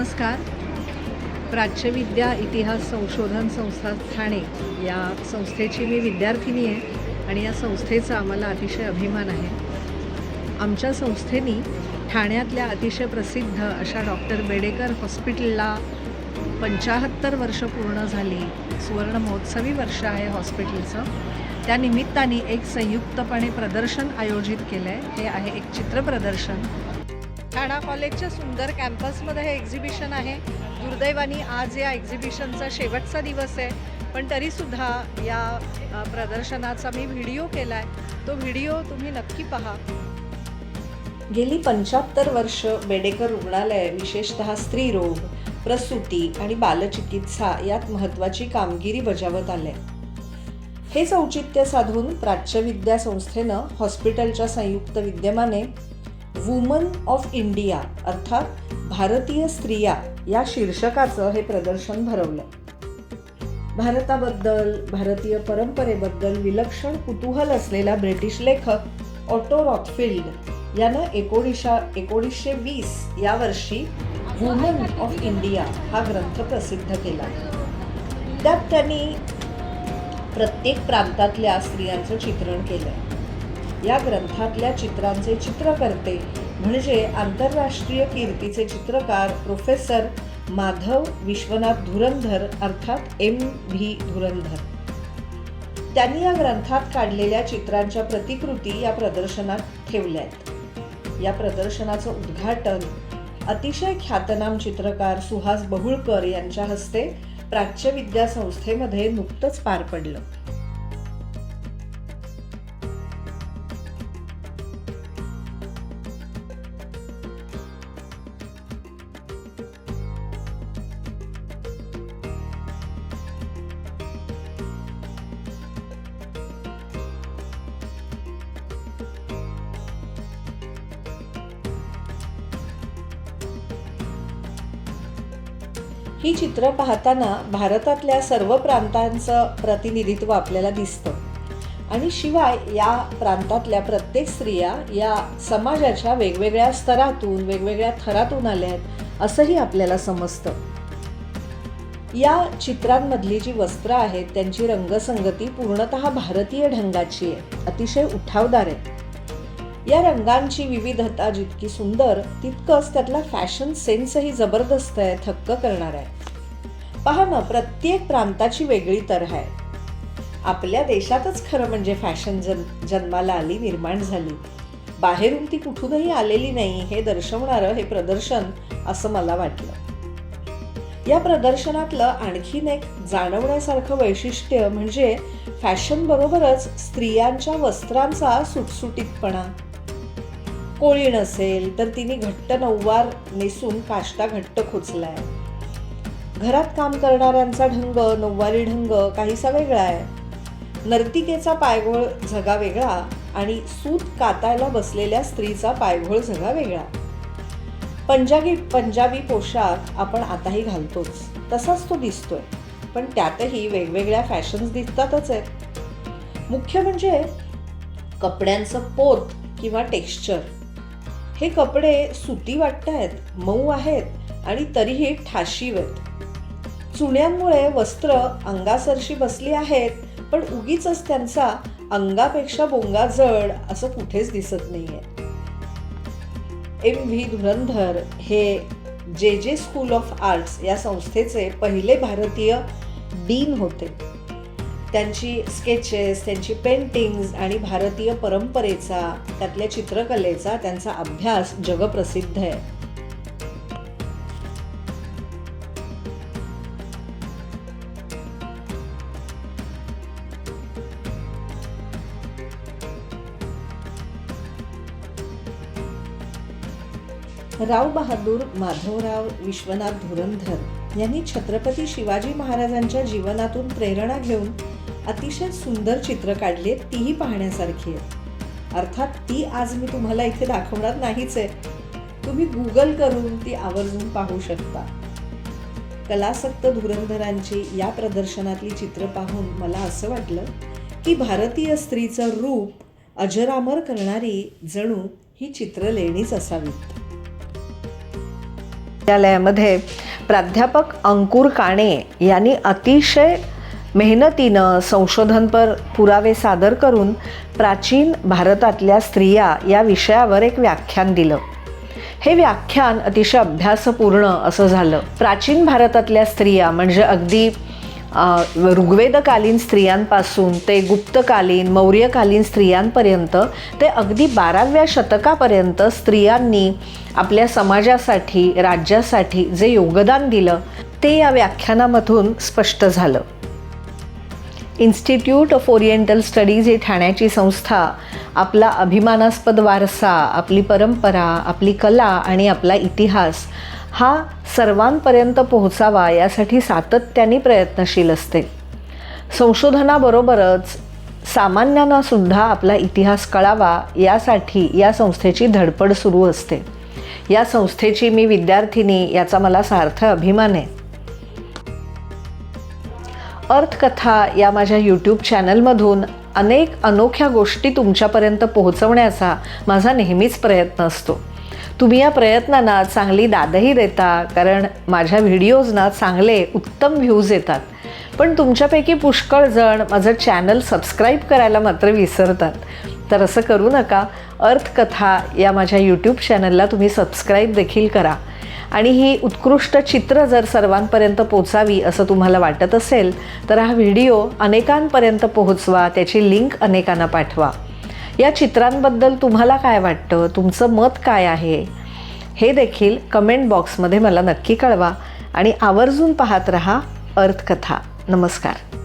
नमस्कार. प्राच्यविद्या इतिहास संशोधन संस्था ठाणे या संस्थेची मी विद्यार्थिनी आहे आणि या संस्थेचा आम्हाला अतिशय अभिमान आहे. आमच्या संस्थेनी ठाण्यातल्या अतिशय प्रसिद्ध अशा डॉक्टर बेडेकर हॉस्पिटलला पंचाहत्तर वर्ष पूर्ण झाली सुवर्ण महोत्सवी वर्ष आहे हॉस्पिटलचं. त्या निमित्ताने एक संयुक्तपणे प्रदर्शन आयोजित केलं आहे हे आहे एक चित्रप्रदर्शन ठाणा कॉलेजच्या सुंदर कॅम्पसमध्ये हे एक्झिबिशन आहे. दुर्दैवाने आज या एक्झिबिशनचा शेवटचा दिवस आहे. पण तरीसुद्धा या प्रदर्शनाचा मी व्हिडिओ केला आहे तो व्हिडिओ तुम्ही नक्की पहा. गेली पंच्याहत्तर वर्ष बेडेकर रुग्णालय विशेषतः स्त्रीरोग प्रसूती आणि बालचिकित्सा यात महत्त्वाची कामगिरी बजावत आले हेच औचित्य साधून प्राच्यविद्या संस्थेनं हॉस्पिटलच्या संयुक्त विद्यमाने वुमन ऑफ इंडिया अर्थात भारतीय स्त्रिया या शीर्षकाचं हे प्रदर्शन भरवलं. भारताबद्दल भारतीय परंपरेबद्दल विलक्षण कुतूहल असलेला ब्रिटिश लेखक ऑटो रॉथफिल्ड यानं एकोणीशा एकोणीसशे वीस या वर्षी वुमन ऑफ इंडिया हा ग्रंथ प्रसिद्ध केला. त्यात त्यांनी प्रत्येक प्रांतातल्या स्त्रियांचं चित्रण केलं. या ग्रंथातल्या चित्रांचे चित्रकर्ते म्हणजे आंतरराष्ट्रीय कीर्तीचे चित्रकार प्रोफेसर माधव विश्वनाथ धुरंधर अर्थात एम व्ही धुरंधर. त्यांनी या ग्रंथात काढलेल्या चित्रांच्या प्रतिकृती या प्रदर्शनात ठेवल्या आहेत. या प्रदर्शनाचं उद्घाटन अतिशय ख्यातनाम चित्रकार सुहास बहुळकर यांच्या हस्ते प्राच्यविद्या संस्थेमध्ये नुकतंच पार पडलं. ही चित्र पाहताना भारतातल्या सर्व प्रांतांचं प्रतिनिधित्व आपल्याला दिसतं. आणि शिवाय या प्रांतातल्या प्रत्येक स्त्रिया या समाजाच्या वेगवेगळ्या स्तरातून वेगवेगळ्या थरातून आल्या आहेत असंही आपल्याला समजतं. या चित्रांमधली जी वस्त्र आहेत त्यांची रंगसंगती पूर्णतः भारतीय ढंगाची आहे. अतिशय उठावदार आहे. या रंगांची विविधता जितकी सुंदर तितकंच त्यातला फॅशन सेन्सही जबरदस्त आहे थक्क करणार आहे. पहा ना प्रत्येक प्रांताची वेगळी तर आहे. आपल्या देशातच खरं म्हणजे फॅशन जन जन्माला आली निर्माण झाली. बाहेरून ती कुठूनही आलेली नाही हे दर्शवणारं हे प्रदर्शन असं मला वाटलं. या प्रदर्शनातलं आणखीन एक जाणवण्यासारखं वैशिष्ट्य म्हणजे फॅशन बरोबरच स्त्रियांच्या वस्त्रांचा सुटसुटीतपणा. कोळी नसेल तर तिने घट्ट नऊवार नेसून काष्टा घट्ट खोचला आहे घरात काम करणाऱ्यांचा ढंग नऊवारी ढंग काहीसा वेगळा आहे. नर्तिकेचा पायघोळ झगा वेगळा आणि सूत कातायला बसलेल्या स्त्रीचा पायघोळ झगा वेगळा. पंजाबी पंजाबी पोशाख आपण आताही घालतोच. तसाच तो दिसतोय. पण त्यातही वेगवेगळ्या फॅशन्स दिसतातच आहेत. मुख्य म्हणजे कपड्यांचं पोत किंवा टेक्स्चर. हे कपडे सुती वाटत आहेत मऊ आहेत आणि तरीही ठाशीव आहेत. चुण्यांमुळे वस्त्र अंगासरशी बसली आहेत पण उगीच त्यांचा अंगापेक्षा बोंगा जड असं कुठेच दिसत नाहीये. एम व्ही धुरंधर हे जे जे स्कूल ऑफ आर्ट्स या संस्थेचे पहिले भारतीय डीन होते. त्यांची स्केचेस त्यांची पेंटिंग्ज आणि भारतीय परंपरेचा त्यातल्या चित्रकलेचा त्यांचा अभ्यास जगप्रसिद्ध आहे. राव बहादूर माधवराव विश्वनाथ धुरंधर यांनी छत्रपती शिवाजी महाराजांच्या जीवनातून प्रेरणा घेऊन अतिशय सुंदर चित्र काढली आहेत तीही पाहण्यासारखी आहेत अर्थात ती आज मी तुम्हाला इथे दाखवणार नाहीच आहे. तुम्ही गुगल करून ती आवर्जून पाहू शकता. कलासक्त धुरंधरांची या प्रदर्शनातली चित्र पाहून मला असं वाटलं की भारतीय स्त्रीचं रूप अजरामर करणारी जणू ही चित्रलेणीच असावीत. विद्यालयामध्ये प्राध्यापक अंकुर काणे यांनी अतिशय मेहनतीनं संशोधनपर पुरावे सादर करून प्राचीन भारतातल्या स्त्रिया या विषयावर एक व्याख्यान दिलं. हे व्याख्यान अतिशय अभ्यासपूर्ण असं झालं. प्राचीन भारतातल्या स्त्रिया म्हणजे अगदी ऋग्वेदकालीन स्त्रियांपासून ते गुप्तकालीन मौर्यकालीन स्त्रियांपर्यंत ते अगदी बाराव्या शतकापर्यंत स्त्रियांनी आपल्या समाजासाठी राज्यासाठी जे योगदान दिलं ते या व्याख्यानामधून स्पष्ट झालं. इन्स्टिट्यूट ऑफ ओरिएंटल स्टडीज ही ठाण्याची संस्था. आपला अभिमानास्पद वारसा आपली परंपरा आपली कला आणि आपला इतिहास हा सर्वांपर्यंत पोहोचावा यासाठी सातत्याने प्रयत्नशील असते. संशोधनाबरोबरच सामान्यांना सुद्धा आपला इतिहास कळावा यासाठी या संस्थेची धडपड सुरू असते. या संस्थेची मी विद्यार्थिनी याचा मला सार्थ अभिमान आहे. अर्थकथा या माझ्या यूट्यूब चॅनलमधून अनेक अनोख्या गोष्टी तुमच्यापर्यंत पोहोचवण्याचा माझा नेहमीच प्रयत्न असतो. तुम्ही या प्रयत्नांना चांगली दादही देता कारण माझ्या व्हिडिओजना चांगले उत्तम व्ह्यूज येतात. पण तुमच्यापैकी पुष्कळ जण माझं चॅनल सबस्क्राईब करायला मात्र विसरतात. तर असं करू नका अर्थकथा या माझ्या यूट्यूब चॅनलला तुम्ही सबस्क्राईब देखील करा. आणि ही उत्कृष्ट चित्र जर सर्वांपर्यंत पोचावी असं तुम्हाला वाटत असेल तर हा व्हिडिओ अनेकांपर्यंत पोहोचवा त्याची लिंक अनेकांना पाठवा. या चित्रांबद्दल तुम्हाला काय वाटतं? तुमचं मत काय आहे? हे देखील कमेंट बॉक्समध्ये मला नक्की कळवा आणि आवर्जून पाहत रहा अर्थकथा नमस्कार.